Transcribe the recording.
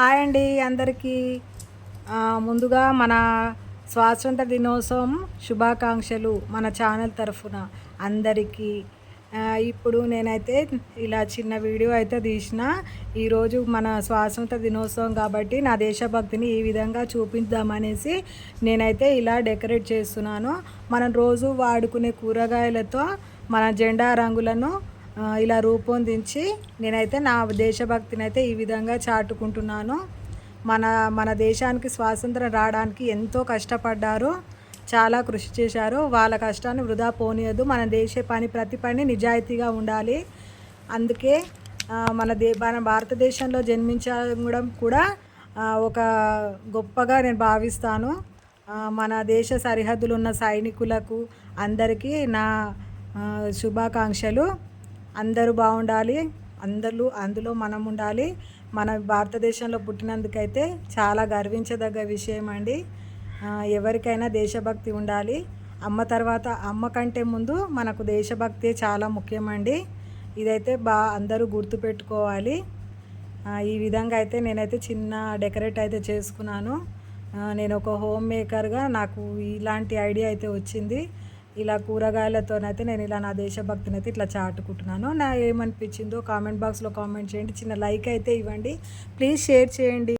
Hi అండి అందరికీ. ముందుగా మన స్వాతంత్ర దినోత్సవం శుభాకాంక్షలు మన ఛానల్ తరఫున అందరికీ. ఇప్పుడు నేనైతే ఇలా చిన్న వీడియో అయితే తీసిన. ఈరోజు మన స్వాతంత్ర దినోత్సవం కాబట్టి నా దేశభక్తిని ఈ విధంగా చూపిద్దామనేసి నేనైతే ఇలా డెకరేట్ చేస్తున్నాను. మనం రోజు వాడుకునే కూరగాయలతో మన జెండా రంగులను ఇలా రూపొందించి నేనైతే నా దేశభక్తిని అయితే ఈ విధంగా చాటుకుంటున్నాను. మన మన దేశానికి స్వాతంత్రం రావడానికి ఎంతో కష్టపడ్డారు చాలా కృషి చేశారు. వాళ్ళ కష్టాన్ని వృధా పోనీయదు. మన దేశ పని ప్రతి పని నిజాయితీగా ఉండాలి. అందుకే మన దే మన భారతదేశంలో జన్మించడం కూడా ఒక గొప్పగా నేను భావిస్తాను. మన దేశ సరిహద్దులు ఉన్న సైనికులకు అందరికీ నా శుభాకాంక్షలు. అందరూ బాగుండాలి అందరూ అందులో మనం ఉండాలి. మన భారతదేశంలో పుట్టినందుకైతే చాలా గర్వించదగ్గ విషయం అండి. ఎవరికైనా దేశభక్తి ఉండాలి. అమ్మ తర్వాత అమ్మ కంటే ముందు మనకు దేశభక్తి చాలా ముఖ్యమండి ఇదైతే బా అందరూ గుర్తుపెట్టుకోవాలి. ఈ విధంగా అయితే నేనైతే చిన్న డెకరేట్ అయితే చేసుకున్నాను. నేను ఒక హోమ్ మేకర్గా నాకు ఇలాంటి ఐడియా అయితే వచ్చింది. ఇలా కూరగాయలతోనైతే నేను ఇలా నా దేశభక్తిని అయితే ఇట్లా చాటుకుంటున్నాను. నా ఏమనిపించిందో కామెంట్ బాక్స్లో కామెంట్ చేయండి. చిన్న లైక్ అయితే ఇవ్వండి. ప్లీజ్ షేర్ చేయండి.